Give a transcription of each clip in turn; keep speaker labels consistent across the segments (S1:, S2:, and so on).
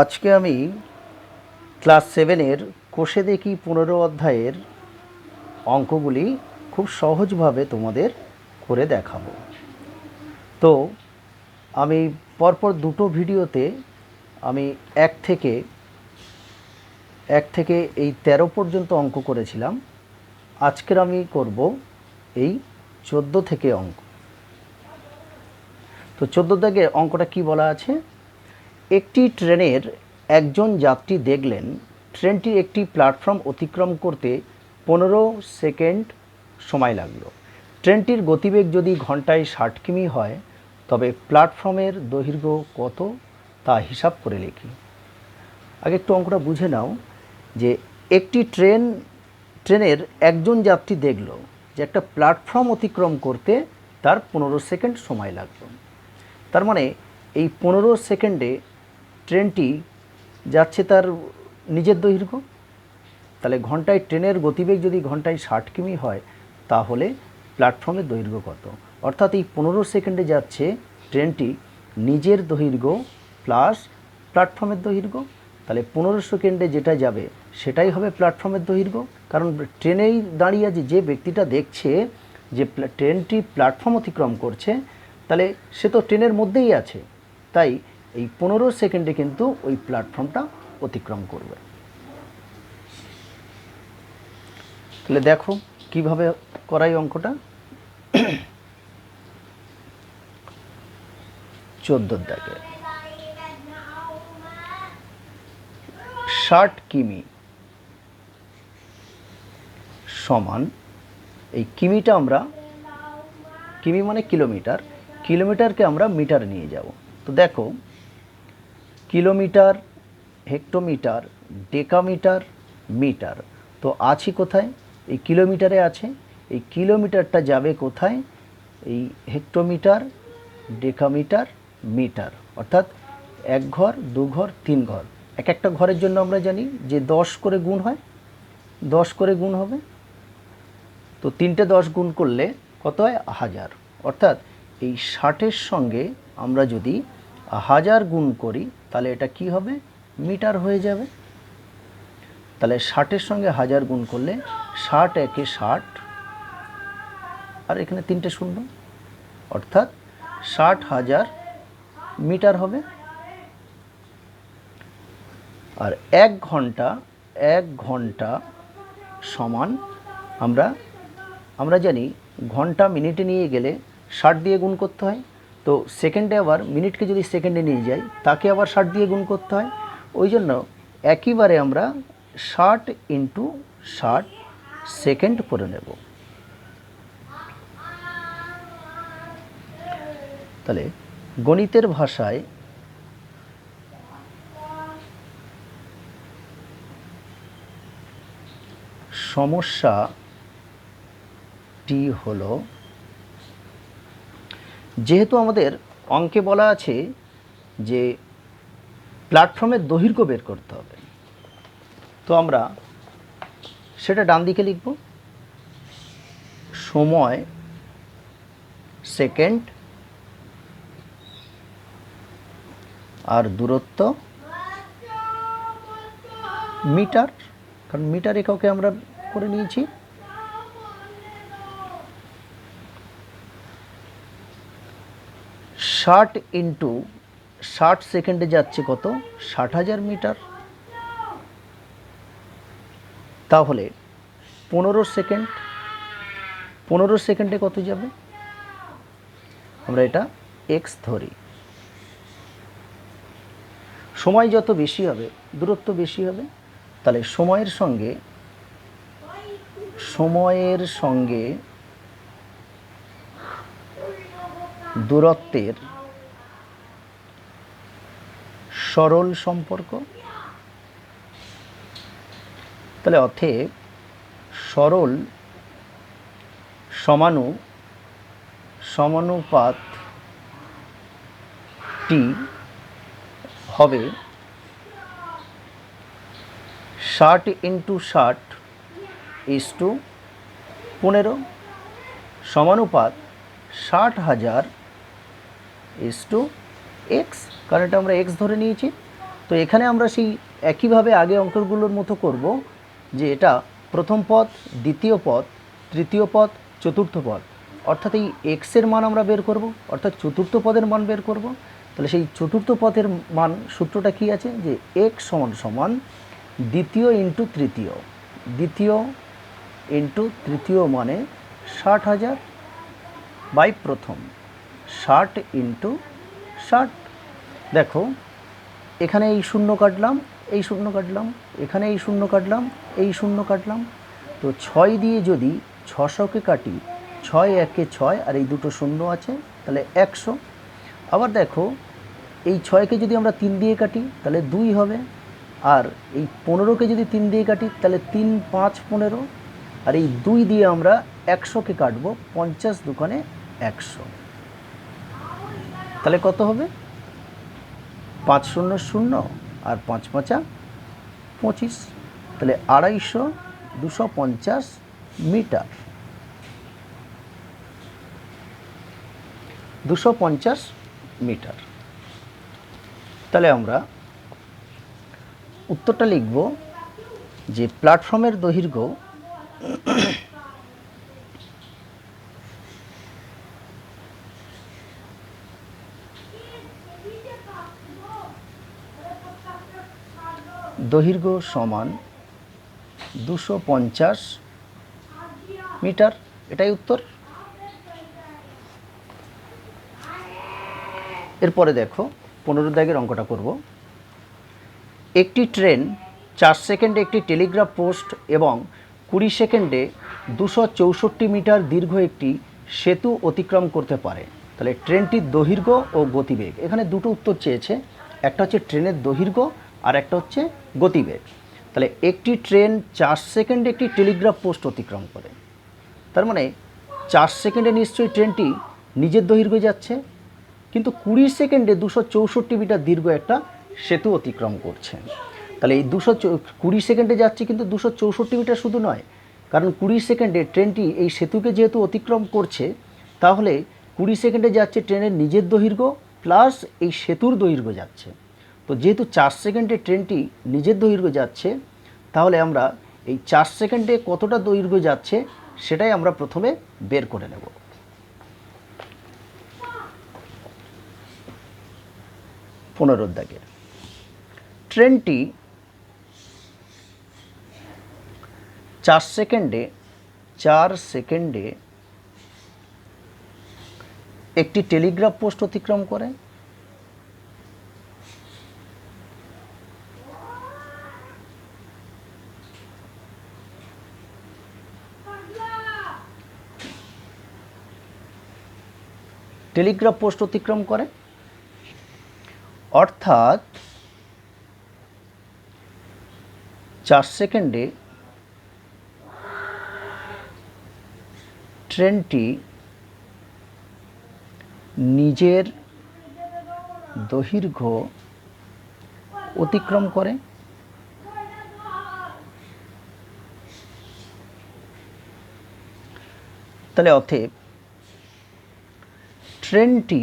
S1: আজকে আমি ক্লাস সেভেনের কোষে দেখি পনেরো অধ্যায়ের অঙ্কগুলি খুব সহজভাবে তোমাদের করে দেখাবো। তো আমি পরপর দুটো ভিডিওতে আমি এক থেকে এক থেকে এই তেরো পর্যন্ত অঙ্ক করেছিলাম। আজকের আমি করব এই চোদ্দ থেকে অঙ্ক। তো চোদ্দ থেকে অঙ্কটা কি বলা আছে? একটি ট্রেনের একজন যাত্রী দেখলেন, ট্রেনটি একটি প্ল্যাটফর্ম অতিক্রম করতে পনেরো সেকেন্ড সময় লাগল। ট্রেনটির গতিবেগ যদি ঘন্টায় ষাট কিমি হয়, তবে প্ল্যাটফর্মের দৈর্ঘ্য কত তা হিসাব করে লিখি। আগে একটু অঙ্কটা বুঝে নাও যে একটি ট্রেন, ট্রেনের একজন যাত্রী দেখল যে একটা প্ল্যাটফর্ম অতিক্রম করতে তার পনেরো সেকেন্ড সময় লাগল। তার মানে এই পনেরো সেকেন্ডে ট্রেনটি যাচ্ছে তার নিজের দৈর্ঘ্য, তাহলে ঘন্টায় ট্রেনের গতিবেগ যদি ঘন্টায় ষাট কিমি হয়, তাহলে প্ল্যাটফর্মের দৈর্ঘ্য কত? অর্থাৎ এই পনেরো সেকেন্ডে যাচ্ছে ট্রেনটি নিজের দৈর্ঘ্য প্লাস প্ল্যাটফর্মের দৈর্ঘ্য, তাহলে পনেরো সেকেন্ডে যেটা যাবে সেটাই হবে প্ল্যাটফর্মের দৈর্ঘ্য। কারণ ট্রেনেই দাঁড়িয়ে আছে, যে ব্যক্তিটা দেখছে যে ট্রেনটি প্ল্যাটফর্ম অতিক্রম করছে, তাহলে সে তো ট্রেনের মধ্যেই আছে। তাই এই পনেরো সেকেন্ডে কিন্তু ওই প্ল্যাটফর্মটা অতিক্রম করবে। তাহলে দেখো কীভাবে করাই অঙ্কটা। চোদ্দোর দাগে ষাট কিমি সমান, এই কিমিটা আমরা, কিমি মানে কিলোমিটার, কিলোমিটারকে আমরা মিটার নিয়ে যাব। তো দেখো কিলোমিটার, হেক্টোমিটার, ডেকামিটার, মিটার। তো আছি কোথায়? এই কিলোমিটারে আছে। এই কিলোমিটারটা যাবে কোথায়? এই হেক্টোমিটার, ডেকামিটার, মিটার। অর্থাৎ এক ঘর, দু ঘর, তিন ঘর। এক একটা ঘরের জন্য আমরা জানি যে দশ করে গুণ হয়। দশ করে গুণ হবে। তো তিনটে দশ গুণ করলে কত হয়? হাজার। অর্থাৎ এই ষাটের সঙ্গে আমরা যদি হাজার গুণ করি তাহলে এটা কি হবে? মিটার হয়ে যাবে। তাহলে ষাটের সঙ্গে হাজার গুণ করলে ষাট একে ষাট, আর এখানে তিনটে শূন্য। অর্থাৎ ষাট হাজার মিটার হবে। আর এক ঘণ্টা এক ঘণ্টা সমান আমরা আমরা জানি ঘণ্টা মিনিটে নিয়ে গেলে ষাট দিয়ে গুণ করতে হয়। তো সেকেন্ডে আবার মিনিটকে যদি সেকেন্ডে নিয়ে যাই, তাকে আবার ষাট দিয়ে গুণ করতে হয়। ওই জন্য একইবারে আমরা ষাট ইন্টু ষাট সেকেন্ড করে নেব। তাহলে গণিতের ভাষায় সমস্যাটি হলো যেহেতু আমাদের অঙ্কে বলা আছে যে প্ল্যাটফর্মের দৈর্ঘ্য বের করতে হবে। তো আমরা সেটা ডান দিকে লিখব। সময়, সেকেন্ড, আর দূরত্ব, মিটার। কারণ মিটার এককে আমরা করে নিয়েছি। ষাট ইন্টু ষাট সেকেন্ডে যাচ্ছে কত? ষাট হাজার মিটার। তাহলে পনেরো সেকেন্ড পনেরো সেকেন্ডে কত যাবে? আমরা এটা এক্স ধরি। সময় যত বেশি হবে, দূরত্ব বেশি হবে, তাহলে সময়ের সঙ্গে সময়ের সঙ্গে দূরত্বের সরল সম্পর্ক? তাহলে অতএব সরল সমানু সমানুপাত টি হবে ষাট ইন্টু ষাট ইস টু পনেরো সমানুপাত ষাট হাজার ইস টু এক্স কারণ এটা আমরা এক্স ধরে নিয়েছি। তো এখানে আমরা সেই একইভাবে আগে অঙ্কগুলোর মতো করব যে এটা প্রথম পদ, দ্বিতীয় পদ, তৃতীয় পদ, চতুর্থ পদ। অর্থাৎ এই এক্সের মান আমরা বের করব, অর্থাৎ চতুর্থ পদের মান বের করব। তাহলে সেই চতুর্থ পদের মান সূত্রটা কি আছে? যে এক্স সমান সমান দ্বিতীয় ইন্টু তৃতীয়। দ্বিতীয় ইন্টু তৃতীয় মানে ষাট হাজার বাই প্রথম। ষাট ইন্টু ষাট। দেখো, এখানে এই শূন্য কাটলাম, এই শূন্য কাটলাম, এখানে এই শূন্য কাটলাম, এই শূন্য কাটলাম। তো ছয় দিয়ে যদি ছশোকে কাটি, ছয় একে ছয় আর এই দুটো শূন্য আছে, তাহলে একশো। আবার দেখো, এই ছয়কে যদি আমরা তিন দিয়ে কাটি, তাহলে দুই হবে। আর এই পনেরোকে যদি তিন দিয়ে কাটি, তাহলে তিন পাঁচ পনেরো। আর এই দুই দিয়ে আমরা একশোকে কাটবো, পঞ্চাশ দোকানে একশো। তাহলে কত হবে? পাঁচ শূন্য শূন্য আর পাঁচ পাঁচা পঁচিশ। তাহলে আড়াইশো দুশো পঞ্চাশ মিটার। দুশো পঞ্চাশ মিটার। তাহলে আমরা উত্তরটা লিখব যে প্ল্যাটফর্মের দৈর্ঘ্য দৈর্ঘ্য সমান দুশো পঞ্চাশ মিটার। এটাই উত্তর। এরপরে দেখো পনেরো দাগের অঙ্কটা করব। একটি ট্রেন চার সেকেন্ডে একটি টেলিগ্রাফ পোস্ট এবং কুড়ি সেকেন্ডে দুশো চৌষট্টি মিটার দীর্ঘ একটি সেতু অতিক্রম করতে পারে। তাহলে ট্রেনটির দৈর্ঘ্য ও গতিবেগ। এখানে দুটো উত্তর চেয়েছে। একটা হচ্ছে ট্রেনের দৈর্ঘ্য আর একটা হচ্ছে গতিবেগ। তাহলে একটি ট্রেন চার সেকেন্ডে একটি টেলিগ্রাফ পোস্ট অতিক্রম করে। তার মানে চার সেকেন্ডে নিশ্চয়ই ট্রেনটি নিজের দৈর্ঘ্যে যাচ্ছে, কিন্তু কুড়ি সেকেন্ডে দুশো চৌষট্টি মিটার দীর্ঘ একটা সেতু অতিক্রম করছে। তাহলে এই দুশো কুড়ি সেকেন্ডে যাচ্ছে কিন্তু দুশো চৌষট্টি মিটার শুধু নয়, কারণ কুড়ি সেকেন্ডে ট্রেনটি এই সেতুকে যেহেতু অতিক্রম করছে, তাহলে কুড়ি সেকেন্ডে যাচ্ছে ট্রেনের নিজের দৈর্ঘ্য, প্লাস এই সেতুর দৈর্ঘ্য যাচ্ছে। তো যেহেতু চার সেকেন্ডে ট্রেনটি নিজের দৈর্ঘ্য যাচ্ছে, তাহলে আমরা এই চার সেকেন্ডে কতটা দৈর্ঘ্য যাচ্ছে সেটাই আমরা প্রথমে বের করে নেব। পনেরো দাগের ট্রেনটি চার সেকেন্ডে চার সেকেন্ডে একটি টেলিগ্রাফ পোস্ট অতিক্রম করে। টেলিগ্রাফ পোস্ট অতিক্রম করে। অর্থাৎ চার সেকেন্ডে ট্রেনটি নিজের দৈর্ঘ্য অতিক্রম করে। তাহলে অতএব ট্রেনটি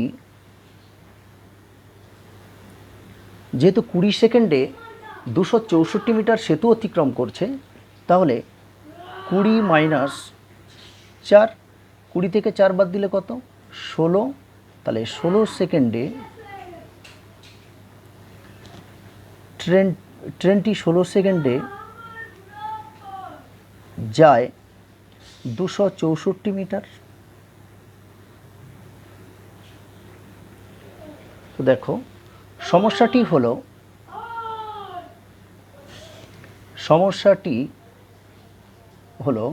S1: যেহেতু কুড়ি সেকেন্ডে দুশো চৌষট্টি মিটার সেতু অতিক্রম করছে, তাহলে কুড়ি মাইনাস চার, কুড়ি থেকে চার বাদ দিলে কত? ষোলো। তাহলে ষোলো সেকেন্ডে ট্রেন, ট্রেনটি ষোলো সেকেন্ডে যায় দুশো চৌষট্টি মিটার। তো দেখো, সমস্যাটি হলো সমস্যাটি হলো,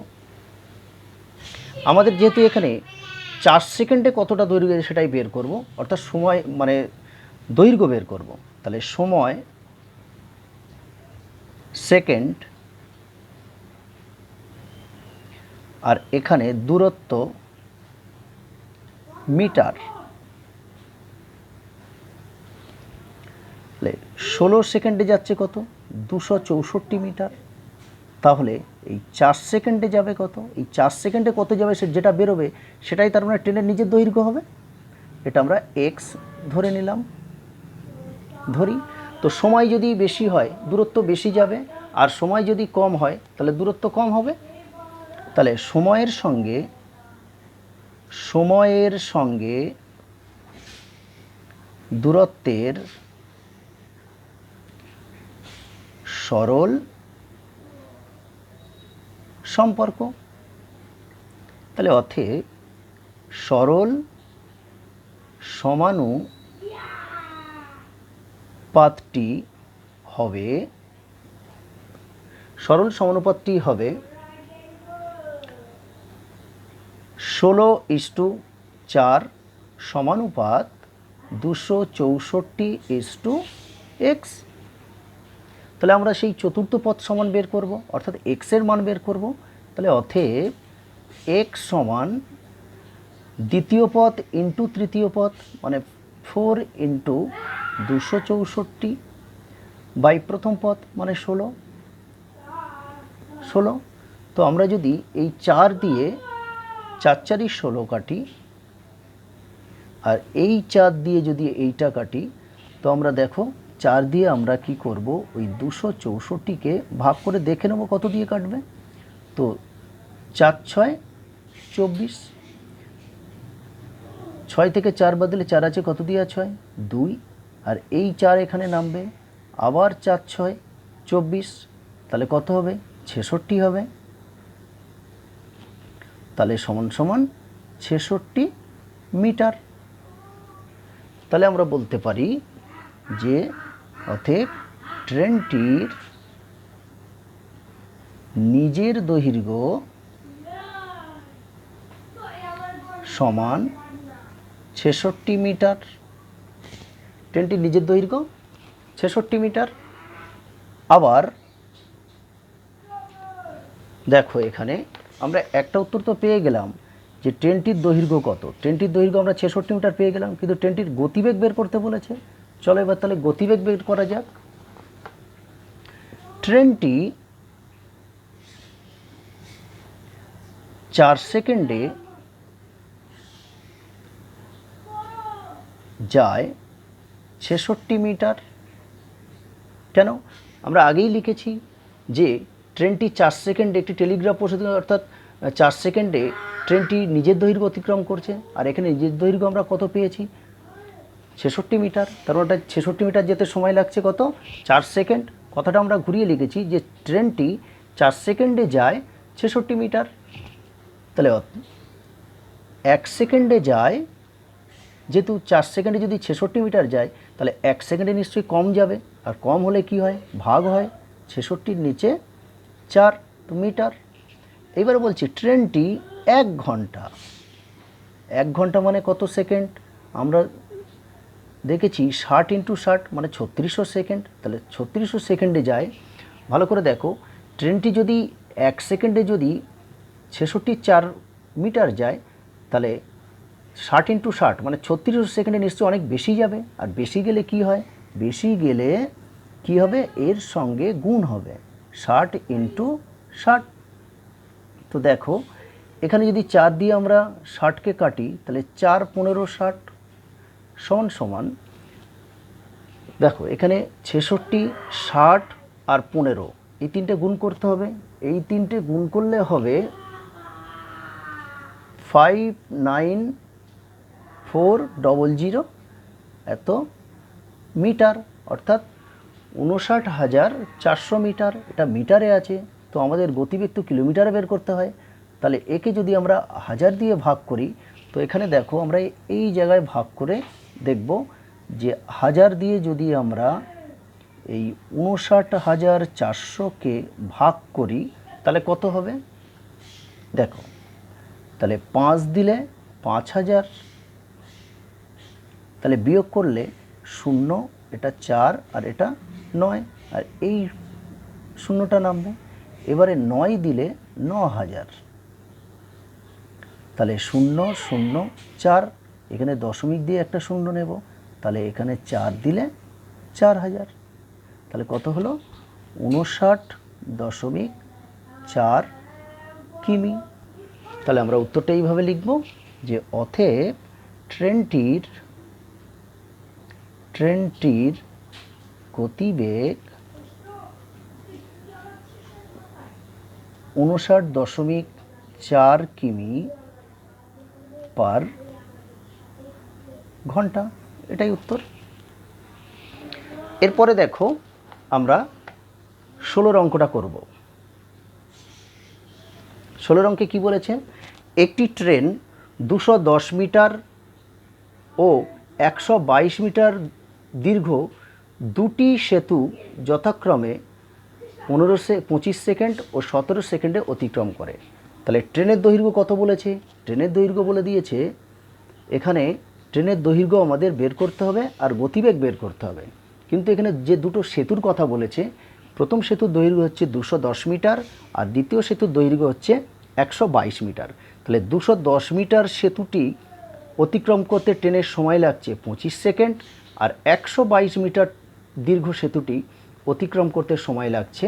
S1: আমাদের যেহেতু এখানে চার সেকেন্ডে কতটা দৈর্ঘ্য সেটাই বের করব, অর্থাৎ সময় মানে দৈর্ঘ্য বের করব। তাহলে সময় সেকেন্ড আর এখানে দূরত্ব মিটার। তাহলে ষোলো সেকেন্ডে যাচ্ছে কত? দুশো চৌষট্টি মিটার। তাহলে এই চার সেকেন্ডে যাবে কত? এই চার সেকেন্ডে কত যাবে সে যেটা বেরোবে, সেটাই তার মানে ট্রেনের নিজের দৈর্ঘ্য হবে। এটা আমরা এক্স ধরে নিলাম। ধরি। তো সময় যদি বেশি হয়, দূরত্ব বেশি যাবে, আর সময় যদি কম হয়, তাহলে দূরত্ব কম হবে। তাহলে সময়ের সঙ্গে সময়ের সঙ্গে দূরত্বের সরল সম্পর্ক। তাহলে অর্থে সরল সমানুপাতটি হবে, সরল সমানুপাতটি হবে ষোলো ইস্টু চার সমানুপাত দুশো চৌষট্টি ইস্টু এক্স। তাহলে আমরা সেই চতুর্থ পদ সমান বের করব, অর্থাৎ এক্সের মান বের করব। তাহলে অতএব এক্স সমান দ্বিতীয় পদ ইন্টু তৃতীয় পদ মানে ফোর ইন্টু দুশো চৌষট্টি বাই প্রথম পদ মানে ষোলো। ষোলো। তো আমরা যদি এই চার দিয়ে চার চারি ষোলো কাটি, আর এই চার দিয়ে যদি এইটা কাটি, তো আমরা দেখো চার দিয়ে আমরা কি করব? ওই দুশো চৌষট্টিকে ভাগ করে দেখে নেব কত দিয়ে কাটবে। তো চার ছয় চব্বিশ, ছয় থেকে চার বাদলে চার আছে কত দিয়ে ছয়? দুই। আর এই চার এখানে নামবে। আবার চার ছয় চব্বিশ, তাহলে কত হবে? ছেষট্টি হবে। তাহলে সমান সমান ছেষট্টি মিটার। তাহলে আমরা বলতে পারি যে অতএব ট্রেনটির নিজের দৈর্ঘ্য সমান ছেষট্টি মিটার। ট্রেনটির নিজের দৈর্ঘ্য ছেষট্টি মিটার। আবার দেখো এখানে আমরা একটা উত্তর তো পেয়ে গেলাম যে ট্রেনটির দৈর্ঘ্য কত। ট্রেনটির দৈর্ঘ্য আমরা ছেষট্টি মিটার পেয়ে গেলাম, কিন্তু ট্রেনটির গতিবেগ বের করতে বলেছে। চলো এবার তাহলে গতিবেগ বের করা যাক। ট্রেনটি চার সেকেন্ডে যায় ছেষট্টি মিটার। কেন? আমরা আগেই লিখেছি যে ট্রেনটি চার সেকেন্ডে একটি টেলিগ্রাফ পৌঁছতে অর্থাৎ চার সেকেন্ডে ট্রেনটি নিজের দৈর্ঘ্য অতিক্রম করছে। আর এখানে নিজের দৈর্ঘ্য আমরা কত পেয়েছি? ছেষট্টি মিটার, তার ওটা ছেষট্টি মিটার যেতে সময় লাগছে কত? চার সেকেন্ড। কথাটা আমরা ঘুরিয়ে লিখেছি যে ট্রেনটি চার সেকেন্ডে যায় ছেষট্টি মিটার। তাহলে এক সেকেন্ডে যায়, যেহেতু চার সেকেন্ডে যদি ছেষট্টি মিটার যায়, তাহলে এক সেকেন্ডে নিশ্চয়ই কম যাবে। আর কম হলে কি হয়? ভাগ হয় ছেষট্টির নিচে চার মিটার। এবারে বলছি, ট্রেনটি এক ঘণ্টা। এক ঘণ্টা মানে কত সেকেন্ড? আমরা দেখেছি ষাট ইন্টু ষাট মানে ছত্রিশশো সেকেন্ড তাহলে ছত্রিশশো সেকেন্ডে যায়। ভালো করে দেখো ট্রেনটি যদি এক সেকেন্ডে যদি ছেষট্টি চার মিটার যায়, তাহলে ষাট ইন্টু ষাট মানে ছত্রিশশো সেকেন্ডে নিশ্চয়ই অনেক বেশি যাবে। আর বেশি গেলে কি হয়? বেশি গেলে কি হবে? এর সঙ্গে গুণ হবে। ষাট ইন্টু ষাট। তো দেখো, এখানে যদি চার দিয়ে আমরা ষাটকে কাটি, তাহলে চার পনেরো ষাট সমান সমান, দেখো, এখানে ছেষট্টি, ষাট আর পনেরো, এই তিনটে গুণ করতে হবে। এই তিনটে গুণ করলে হবে five nine four double zero এত মিটার, অর্থাৎ উনষাট হাজার চারশো মিটার, এটা মিটারে আছে, তো আমাদের গতিবেগ তো কিলোমিটারে বের করতে হয়। তাহলে একে যদি আমরা হাজার দিয়ে ভাগ করি, তো এখানে দেখো আমরা এই জায়গায় ভাগ করে দেখব যে হাজার দিয়ে যদি আমরা এই উনষাট হাজার চারশোকে ভাগ করি, তাহলে কত হবে? দেখো, তাহলে পাঁচ দিলে পাঁচ হাজার, তাহলে বিয়োগ করলে শূন্য, এটা চার আর এটা নয়, আর এই শূন্যটা নামবে। এবারে নয় দিলে ন হাজার, তাহলে শূন্য শূন্য, চার এখানে দশমিক দিয়ে একটা শূন্য নেব, তাহলে এখানে চার দিলে চার হাজার। তাহলে কত হলো? উনষাট দশমিক চার কিমি। তাহলে আমরা উত্তরটা এইভাবে লিখব যে অথেব ট্রেনটির ট্রেনটির গতিবেগ উনষাট দশমিক চার কিমি পার ঘণ্টা, এটাই উত্তর। এরপরে দেখো, আমরা ষোলোর অঙ্কটা করব। ষোলোর অঙ্কে কী বলেছেন একটি ট্রেন দুশো দশ মিটার ও একশো বাইশ মিটার দীর্ঘ দুটি সেতু যথাক্রমে পনেরো সে, পঁচিশ সেকেন্ড ও সতেরো সেকেন্ডে অতিক্রম করে। তাহলে ট্রেনের দৈর্ঘ্য কত বলেছে? ট্রেনের দৈর্ঘ্য বলে দিয়েছে, এখানে ট্রেনের দৈর্ঘ্য আমাদের বের করতে হবে আর গতিবেগ বের করতে হবে। কিন্তু এখানে যে দুটো সেতুর কথা বলেছে, প্রথম সেতুর দৈর্ঘ্য হচ্ছে দুশো দশ মিটার আর দ্বিতীয় সেতুর দৈর্ঘ্য হচ্ছে একশো বাইশ মিটার। তাহলে দুশো দশ মিটার সেতুটি অতিক্রম করতে ট্রেনের সময় লাগছে পঁচিশ সেকেন্ড আর একশো বাইশ মিটার দীর্ঘ সেতুটি অতিক্রম করতে সময় লাগছে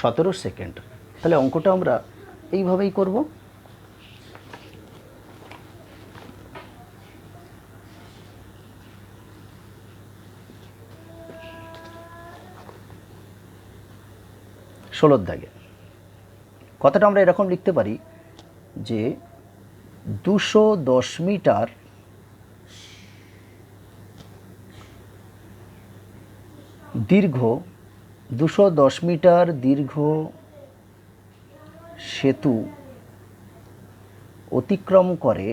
S1: সতেরো সেকেন্ড। তাহলে অঙ্কটা আমরা এইভাবেই করব। ষোলোর দাগে। কথাটা আমরা এরকম লিখতে পারি যে দুশো দশ মিটার দীর্ঘ, দুশো দশ মিটার দীর্ঘ সেতু অতিক্রম করে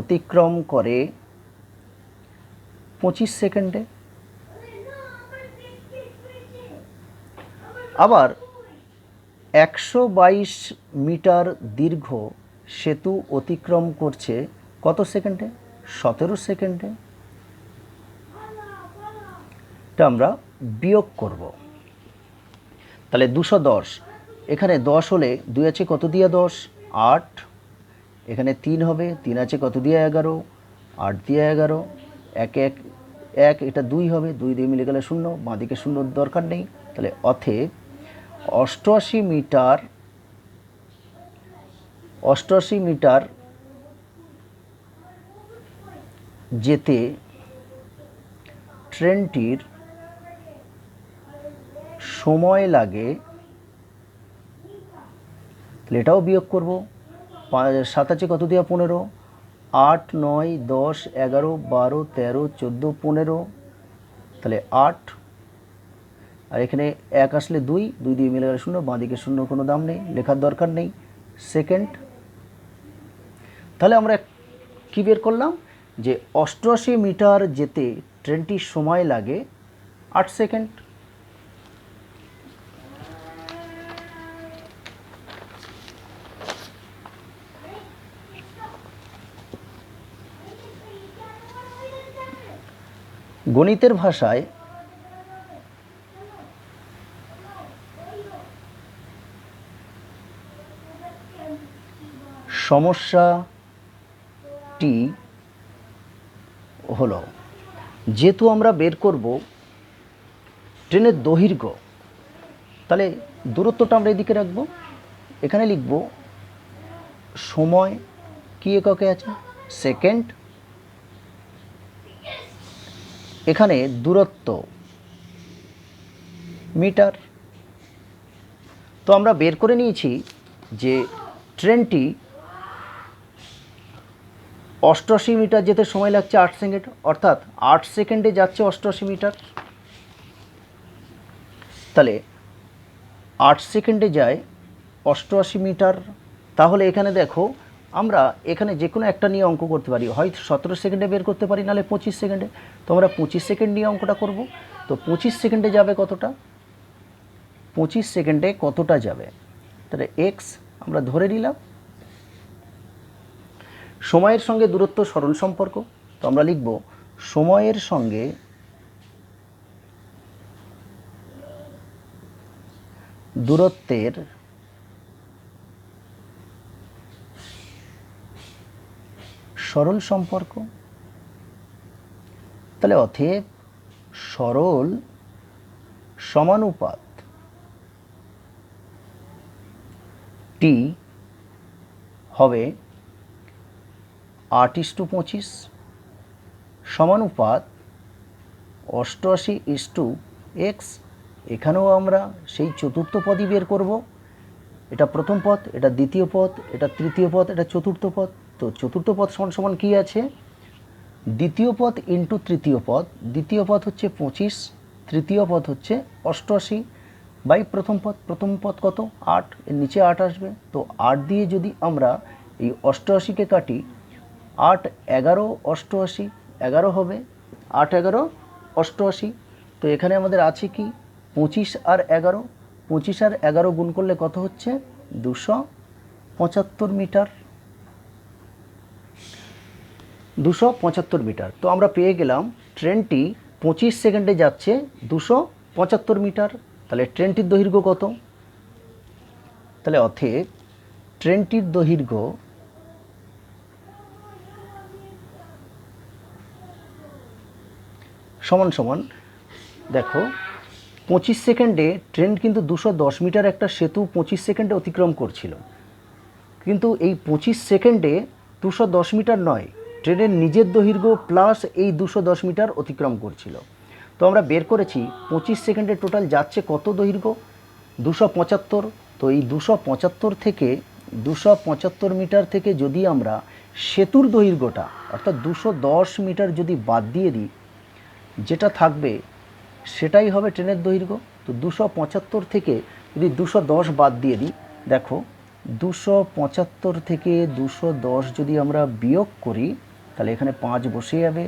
S1: অতিক্রম করে পঁচিশ সেকেন্ডে আবার একশো বাইশ মিটার দীর্ঘ সেতু অতিক্রম করছে কত সেকেন্ডে? সতেরো সেকেন্ডে। আমরা বিয়োগ করব। তাহলে দুশো দশ। এখানে দশ হলে দুই আছে কত দিয়ে দশ? আট। এখানে তিন হবে, তিন আছে কত দিয়ে এগারো? আট দিয়ে এগারো। এক এক এক, এটা দুই হবে, দুই দিয়ে মিলে গেলে শূন্য, বাঁদিকে শূন্য দরকার নেই। তাহলে অথে অষ্টআশি মিটার অষ্টআশি মিটার যেতে ট্রেনটির সময় লাগে এটাও বিয়োগ করব সাত আছে কত দেওয়া পনেরো? আট, নয়, দশ, এগারো, বারো, তেরো, চোদ্দ, পনেরো, তাহলে আট আর এখানে এক আসলে দুই দুই দিয়ে মিলে গেলে শূন্য বাঁদিকে শূন্য, কোনো দাম নেই, লেখার দরকার নেই। সেকেন্ড তাহলে আমরা কী বের করলাম? যে অষ্টআশি মিটার যেতে ট্রেনটি সময় লাগে আট সেকেন্ড। গণিতের ভাষায় সমস্যাটি হলো, যেহেতু আমরা বের করব ট্রেনের দৈর্ঘ্য, তাহলে দূরত্বটা আমরা এদিকে রাখব, এখানে লিখব সময় কী এককে আছে? সেকেন্ড। এখানে দূরত্ব মিটার। তো আমরা বের করে নিয়েছি যে ট্রেনটি অষ্টআশি মিটার যেতে সময় লাগছে আট সেকেন্ড, অর্থাৎ আট সেকেন্ডে যাচ্ছে অষ্টআশি মিটার। তাহলে আট সেকেন্ডে যায় অষ্টআশি মিটার, তাহলে এখানে দেখো আমরা এখানে যে কোনো একটা নিয়ে অঙ্ক করতে পারি। হয় সতেরো সেকেন্ডে বের করতে পারি, নাহলে পঁচিশ সেকেন্ডে। তো আমরা পঁচিশ সেকেন্ড নিয়ে অঙ্কটা করব। তো পঁচিশ সেকেন্ডে যাবে কতটা? পঁচিশ সেকেন্ডে কতটা যাবে? তাহলে এক্স আমরা ধরে নিলাম। সময়ের সঙ্গে দূরত্ব সরল সম্পর্ক। তো আমরা লিখব, সময়ের সঙ্গে দূরত্বের সরল সম্পর্ক। তাহলে অথেব সরল সমানুপাত টি হবে আট টু পঁচিশ, সমানুপাত, অষ্টআশি ইস টু এক্স এখানেও আমরা সেই চতুর্থ পদই বের করব। এটা প্রথম পদ, এটা দ্বিতীয় পদ, এটা তৃতীয় পদ, এটা চতুর্থ পদ। তো চতুর্থ পদ সমান সমান কী আছে? দ্বিতীয় পদ ইন্টু তৃতীয় পদ, দ্বিতীয় পদ হচ্ছে পঁচিশ, তৃতীয় পদ হচ্ছে অষ্টআশি। বাই প্রথম পদ প্রথম পদ কত? আট, এর নিচে আট আসবে। তো আট দিয়ে যদি আমরা এই অষ্টআশিকে কাটি আট এগারো অষ্টআশি, এগারো হবে, আট এগারো অষ্টআশি। তো এখানে আমাদের আছে কি? পঁচিশ আর এগারো। পঁচিশ আর এগারো গুণ করলে কত হচ্ছে? দুশো পঁচাত্তর মিটার। দুশো পঁচাত্তর মিটার। তো আমরা পেয়ে গেলাম, ট্রেনটি পঁচিশ সেকেন্ডে যাচ্ছে দুশো পঁচাত্তর মিটার। তাহলে ট্রেনটির দৈর্ঘ্য কত? তাহলে অথেব ট্রেনটির দৈর্ঘ্য সমান সমান, দেখো, পঁচিশ সেকেন্ডে ট্রেন কিন্তু দুশো দশ মিটার একটা সেতু পঁচিশ সেকেন্ডে অতিক্রম করছিল। কিন্তু এই পঁচিশ সেকেন্ডে দুশো দশ মিটার নয়, ট্রেনের নিজের দৈর্ঘ্য প্লাস এই দুশো দশ মিটার অতিক্রম করছিল। তো আমরা বের করেছি, পঁচিশ সেকেন্ডে টোটাল যাচ্ছে কত দৈর্ঘ্য? দুশো পঁচাত্তর। তো এই দুশো পঁচাত্তর থেকে, দুশো পঁচাত্তর মিটার থেকে যদি আমরা সেতুর দৈর্ঘ্যটা, অর্থাৎ দুশো দশ মিটার যদি বাদ দিয়ে দিই যেটা থাকবে, সেটাই হবে ট্রেনের দৈর্ঘ্য। তো দুশো পঁচাত্তর থেকে যদি দুশো দশ বাদ দিয়ে দিই, দেখো, দুশো পঁচাত্তর থেকে দুশো দশ যদি আমরা বিয়োগ করি, তাহলে এখানে পাঁচ বসে যাবে।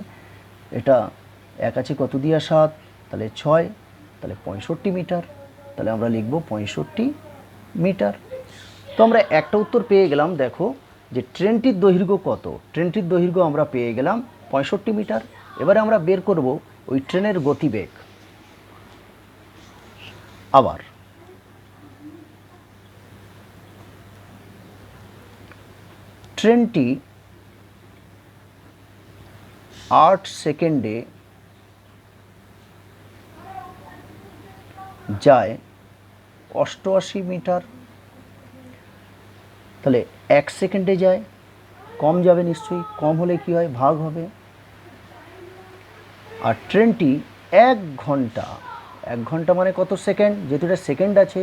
S1: এটা এক আছে কত দিয়া সাত? তাহলে ছয়, তাহলে পঁয়ষট্টি মিটার। তাহলে আমরা লিখব পঁয়ষট্টি মিটার। তো আমরা একটা উত্তর পেয়ে গেলাম, দেখো, যে ট্রেনটির দৈর্ঘ্য কত? ট্রেনটির দৈর্ঘ্য আমরা পেয়ে গেলাম পঁয়ষট্টি মিটার। এবারে আমরা বের করব ওই ট্রেনের গতিবেগ। আবার। ট্রেনটি আট সেকেন্ডে যায় অষ্টআশি মিটার। তাহলে এক সেকেন্ডে যায়, কম যাবে নিশ্চয়ই, কম হলে কি হয়, ভাগ হবে। আর ট্রেনটি এক ঘণ্টা। এক ঘণ্টা মানে কত সেকেন্ড? যেহেতু এটা সেকেন্ড আছে,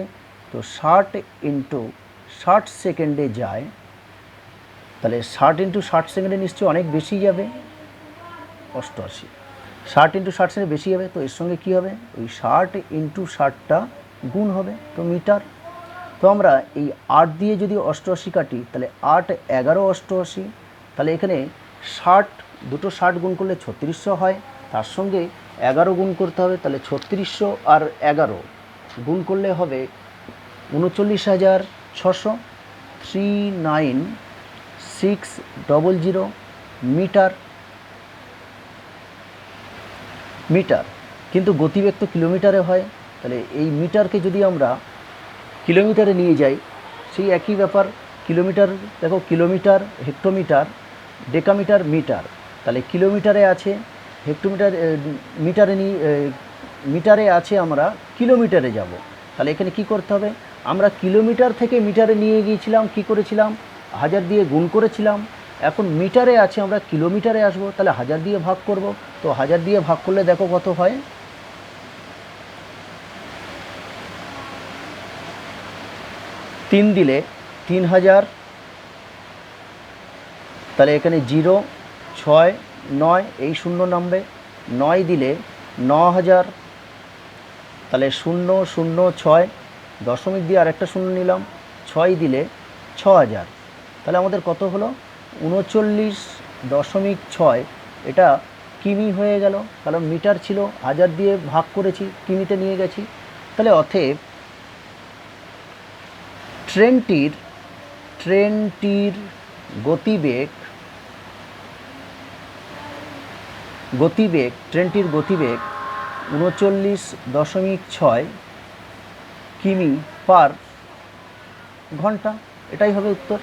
S1: তো ষাট ইন্টু ষাট সেকেন্ডে যায়। তাহলে ষাট ইন্টু ষাট সেকেন্ডে নিশ্চয়ই অনেক বেশি যাবে। অষ্টআশি। ষাট ইন্টু ষাট সেকেন্ডে বেশি যাবে, তো এর সঙ্গে কী হবে? ওই ষাট ইন্টু ষাটটা গুণ হবে, তো মিটার। তো আমরা এই আট দিয়ে যদি অষ্টআশি কাটি, তাহলে আট, এগারো, অষ্টআশি। তাহলে এখানে ষাট, দুটো ষাট গুণ করলে ছত্রিশশো হয়। তার সঙ্গে এগারো গুণ করতে হবে, তাহলে ছত্রিশশো আর এগারো গুণ করলে হবে উনচল্লিশ হাজার ছশো three nine six double zero metre metre. কিন্তু গতিবেগ তো কিলোমিটারে হয়, তাহলে এই মিটারকে যদি আমরা কিলোমিটারে নিয়ে যাই, সেই একই ব্যাপার, কিলোমিটার, দেখো কিলোমিটার, হেক্টোমিটার, ডেকামিটার, মিটার। তাহলে কিলোমিটারে আছে হেক্টোমিটার মিটারে নিয়ে মিটারে আছে আমরা কিলোমিটারে যাব। তাহলে এখানে কি করতে হবে? আমরা কিলোমিটার থেকে মিটারে নিয়ে গিয়েছিলাম, কি করেছিলাম? হাজার দিয়ে গুণ করেছিলাম। এখন মিটারে আছে, আমরা কিলোমিটারে আসব, তাহলে হাজার দিয়ে ভাগ করব। তো হাজার দিয়ে ভাগ করলে দেখো কত হয়? তিন দিলে তিন হাজার, তাহলে এখানে জিরো, ছয় নয়, এই শূন্য নামবে। নয় দিলে ন হাজার তাহলে শূন্য শূন্য, ছয়, দশমিক দিয়ে আরেকটা শূন্য নিলাম। ছয় দিলে ছ হাজার তাহলে আমাদের কত হলো? উনচল্লিশ দশমিক ছয়, এটা কিমি হয়ে গেল। কারণ মিটার ছিল, হাজার দিয়ে ভাগ করেছি, কিমিতে নিয়ে গেছি। তাহলে অথেব ট্রেনটির ট্রেনটির গতিবেগ গতিবেগ ট্রেনটির গতিবেগ উনচল্লিশ দশমিক ছয় কিমি পার ঘণ্টা। এটাই হবে উত্তর।